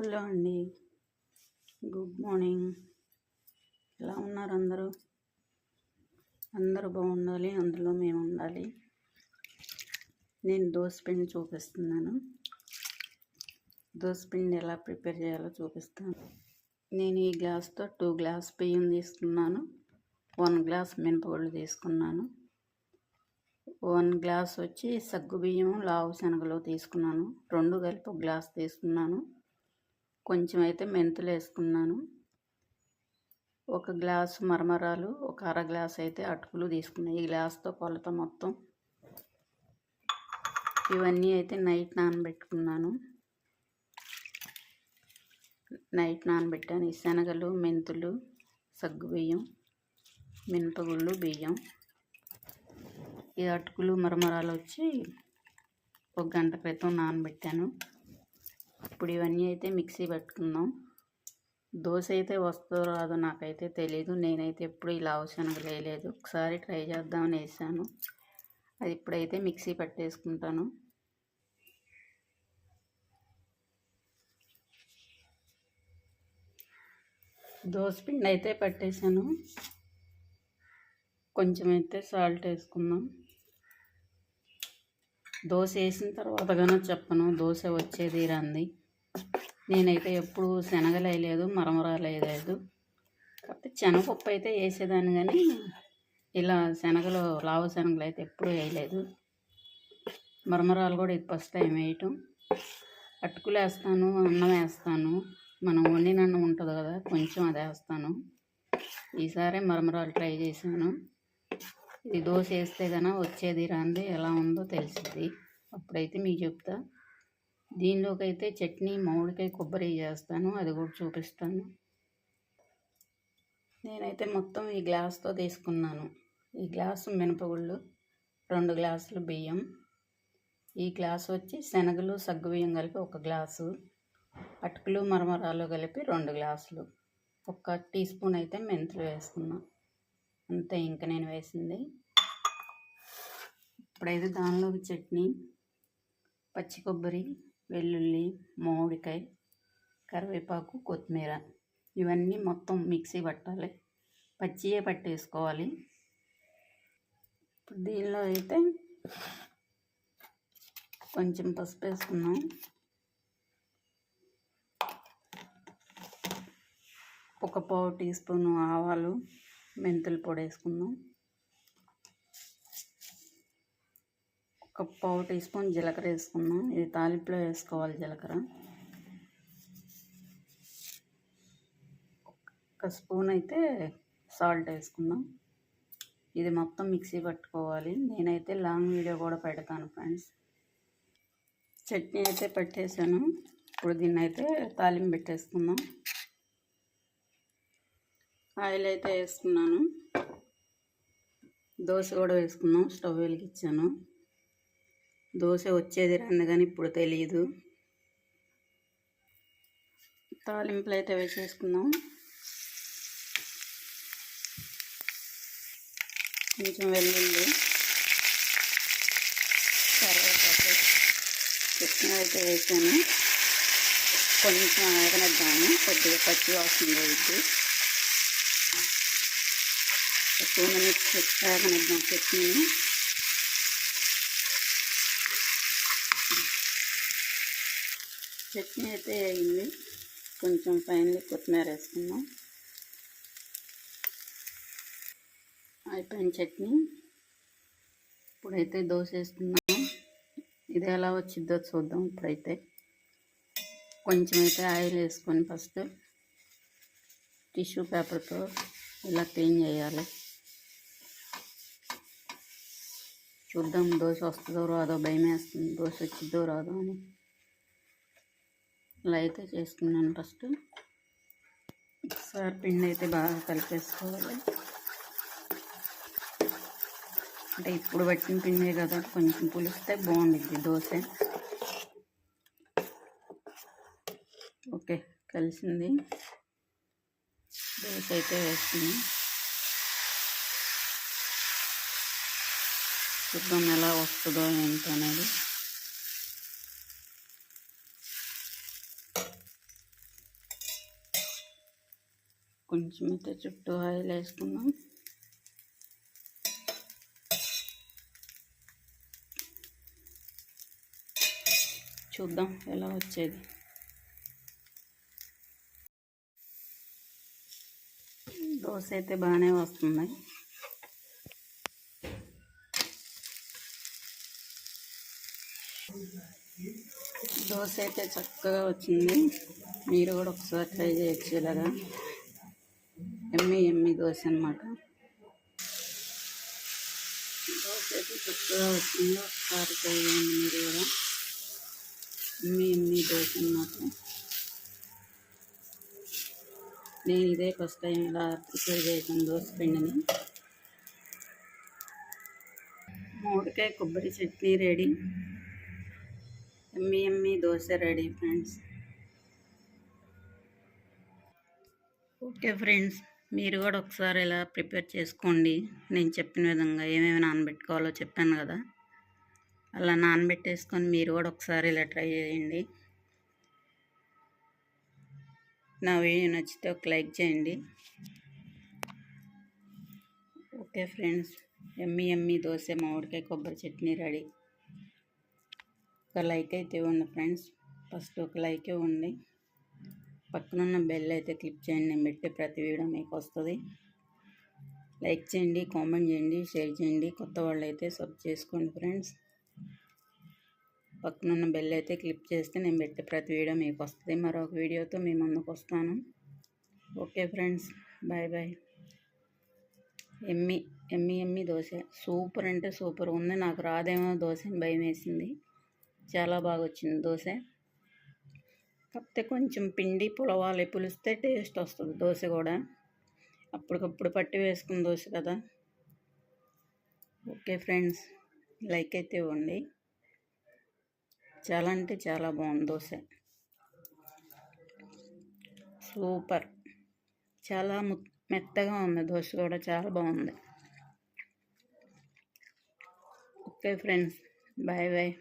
Hello అండి. Good morning. ఎలా ఉన్నారు అందరూ? అందరూ బాగుండాలి అందులో మేము ఉండాలి. నేను దోసపిండి చూపిస్తున్నాను. దోసపిండి ఎలా ప్రిపేర్ చేయాలో చూపిస్తాను. నేను ఈ గ్లాస్తో టూ గ్లాస్ బియ్యం తీసుకున్నాను. వన్ గ్లాస్ మినపగుళ్ళు తీసుకున్నాను. వన్ గ్లాస్ వచ్చి సగ్గు బియ్యం లావు శనగలు తీసుకున్నాను. రెండు కలిపి ఒక గ్లాస్ తీసుకున్నాను. కొంచెం అయితే మెంతులు వేసుకున్నాను ఒక గ్లాసు మరమరాలు ఒక అర గ్లాస్ అయితే అటుకులు తీసుకున్నాను ఈ గ్లాస్తో కొలత మొత్తం ఇవన్నీ అయితే నైట్ నానబెట్టుకున్నాను. నైట్ నానబెట్టాను. ఈ శనగలు మెంతులు సగ్గు బియ్యం మినపగుళ్ళు బియ్యం. ఈ అటుకులు మరమరాలు వచ్చి ఒక గంట క్రితం నానబెట్టాను. ఇప్పుడు ఇవన్నీ అయితే మిక్సీ పెట్టుకుందాం. దోశ అయితే వస్తుందో రాదో నాకైతే తెలియదు నేనైతే ఎప్పుడు ఇలా అవసరం లేదు ఒకసారి ట్రై చేద్దామని వేసాను. అది ఇప్పుడైతే మిక్సీ పట్టేసుకుంటాను. దోశ పిండి అయితే పట్టేశాను కొంచెం అయితే సాల్ట్ వేసుకుందాం. దోశ వేసిన తర్వాత కానీ చెప్పను. దోశ వచ్చేది రంది. నేనైతే ఎప్పుడు శనగలు వేయలేదు మరమరాలు వేయలేదు. కాకపోతే శనగపప్పు అయితే వేసేదాన్ని కానీ ఇలా శనగలు లావు శనగలు అయితే ఎప్పుడు వేయలేదు. మరమరాలు కూడా ఇది ఫస్ట్ టైం వేయటం. అటుకులు వేస్తాను అన్నం వేస్తాను. మనం వండిన అన్నం ఉంటుంది కదా కొంచెం అది వేస్తాను. ఈసారి మరమరాలు ట్రై చేశాను. ఇది దోశ వేస్తే కనుక వచ్చేది రాంది ఎలా ఉందో తెలిసింది అప్పుడైతే మీకు చెప్తా. దీనిలోకి అయితే చట్నీ మామిడికాయ కొబ్బరి చేస్తాను అది కూడా చూపిస్తాను. నేనైతే మొత్తం ఈ గ్లాస్తో తీసుకున్నాను. ఈ గ్లాసు మినపగుళ్ళు రెండు గ్లాసులు బియ్యం. ఈ గ్లాసు వచ్చి శనగలు సగ్గు బియ్యం కలిపి ఒక గ్లాసు. అటుకులు మరమరాలు కలిపి రెండు గ్లాసులు. ఒక టీ స్పూన్ అయితే మెంతులు వేసుకున్నాను అంతే ఇంకా నేను వేసింది. ఇప్పుడైతే దానిలోకి చట్నీ పచ్చి కొబ్బరి వెల్లుల్లి మామిడికాయ కరివేపాకు కొత్తిమీర ఇవన్నీ మొత్తం మిక్సీ పట్టాలి. పచ్చియే పట్టేసుకోవాలి. ఇప్పుడు దీనిలో అయితే కొంచెం పసుపు వేసుకున్నాం ఒక పావు టీ స్పూన్ ఆవాలు మెంతుల పొడి వేసుకుందాం. ఒక పావు టీ స్పూన్ జీలకర్ర వేసుకుందాం. ఇది తాలింపులో వేసుకోవాలి జీలకర్ర. ఒక స్పూన్ అయితే సాల్ట్ వేసుకుందాం. ఇది మొత్తం మిక్సీ పట్టుకోవాలి. నేనైతే లాంగ్ వీడియో కూడా పెడతాను ఫ్రెండ్స్. చట్నీ అయితే పెట్టేశాను. ఇప్పుడు దీన్ని అయితే తాలింపు పెట్టేసుకుందాం. ఆయిల్ అయితే వేసుకున్నాను. దోశ కూడా వేసుకున్నాం. స్టవ్ వెలిగించాను. దోశ వచ్చేది రంది కానీ ఇప్పుడు తెలియదు తాలింపులు అయితే వేసేసుకుందాం. కొంచెం వెల్లుల్లి కరివేపాకు చికెన్ అయితే వేసాను. కొంచెం ఆగనిద్దాము. కొద్దిగా పచ్చి వాసన పోయిద్ది. టూ మినిట్స్ వేగనిద్దాం చట్నీని చట్నీ అయితే అయింది. కొంచెం ఫైనలీ కొత్తిమీర వేసుకుందాం అయిపోయిన చట్నీ. ఇప్పుడైతే దోశ వేసుకుందాం ఇది ఎలా వచ్చిద్దో చూద్దాం ఇప్పుడైతే. కొంచెం అయితే ఆయిల్ వేసుకొని ఫస్ట్ టిష్యూ పేపర్తో ఇలా క్లీన్ చేయాలి. చూద్దాం దోశ వస్తుందో రాదో భయం వేస్తుంది దోశ వచ్చిద్దో రాదో అని. ఇలా అయితే చేసుకున్నాను ఫస్ట్. ఒకసారి పిండి అయితే బాగా కలిపేసుకోవాలి. అంటే ఇప్పుడు పట్టిన పిండే కదా కొంచెం పులిస్తే బాగుండిద్ది దోశ. ఓకే కలిసింది. దోశ అయితే వేస్తుంది చూద్దాం ఎలా వస్తుందో ఏంటో అనేది. కొంచెం అయితే చుట్టూ ఆయిల్ వేసుకుందాం. చూద్దాం ఎలా వచ్చేది. దోశ అయితే బాగానే వస్తుంది. దోశ అయితే చక్కగా వచ్చింది. మీరు కూడా ఒకసారి ట్రై చేయొచ్చు ఇలాగా. ఎమ్మి ఎమ్మి దోశ అనమాట దోశ అయితే చక్కగా వచ్చింది. ఒకసారి ట్రై చేయండి మీరు కూడా. ఎమ్మి ఎమ్మి దోశ అనమాట నేను ఇదే ఫస్ట్ టైం ఇలా ప్రిపేర్ చేసాను దోశ పిండిని. మూడుకాయ కొబ్బరి chutney ready. Yummy yummy dosa ready friends. Okay friends. మీరు కూడా ఒకసారి ఇలా ప్రిపేర్ చేసుకోండి. నేను చెప్పిన విధంగా ఏమేమి నానబెట్టుకోవాలో చెప్పాను కదా. అలా నానబెట్టేసుకొని మీరు కూడా ఒకసారి ఇలా ట్రై చేయండి. నా వీడియో నచ్చితే ఒక లైక్ చేయండి. Okay friends. Yummy yummy dosa మామిడికాయ కొబ్బరి చట్నీ రెడీ. ఒక లైక్ అయితే ఉంది ఫ్రెండ్స్. ఫస్ట్ ఒక లైక్ ఇవ్వండి పక్కనున్న బెల్ అయితే క్లిక్ చేయండి. నేను పెట్టే ప్రతి వీడియో మీకు వస్తుంది. లైక్ చేయండి కామెంట్ చేయండి షేర్ చేయండి. కొత్త వాళ్ళు అయితే సబ్ చేసుకోండి ఫ్రెండ్స్. పక్కనున్న బెల్ అయితే క్లిక్ చేస్తే నేను పెట్టే ప్రతి వీడియో మీకు వస్తుంది. మరొక వీడియోతో మీ ముందుకు వస్తాను. Okay friends. Bye bye. Yummy yummy yummy dosa. Super అంటే సూపర్. ఉంది. నాకు రాదేమో దోశ అని భయం వేసింది. చాలా బాగా వచ్చింది దోశ. కాకపోతే కొంచెం పిండి పులవాలి పులిస్తే టేస్ట్ వస్తుంది దోశ కూడా. అప్పటికప్పుడు పట్టి వేసుకున్న దోశ కదా. ఓకే ఫ్రెండ్స్ లైక్ అయితే ఇవ్వండి. చాలా అంటే చాలా బాగుంది దోశ. సూపర్. చాలా మెత్తగా ఉంది దోశ కూడా చాలా బాగుంది. Okay friends bye bye.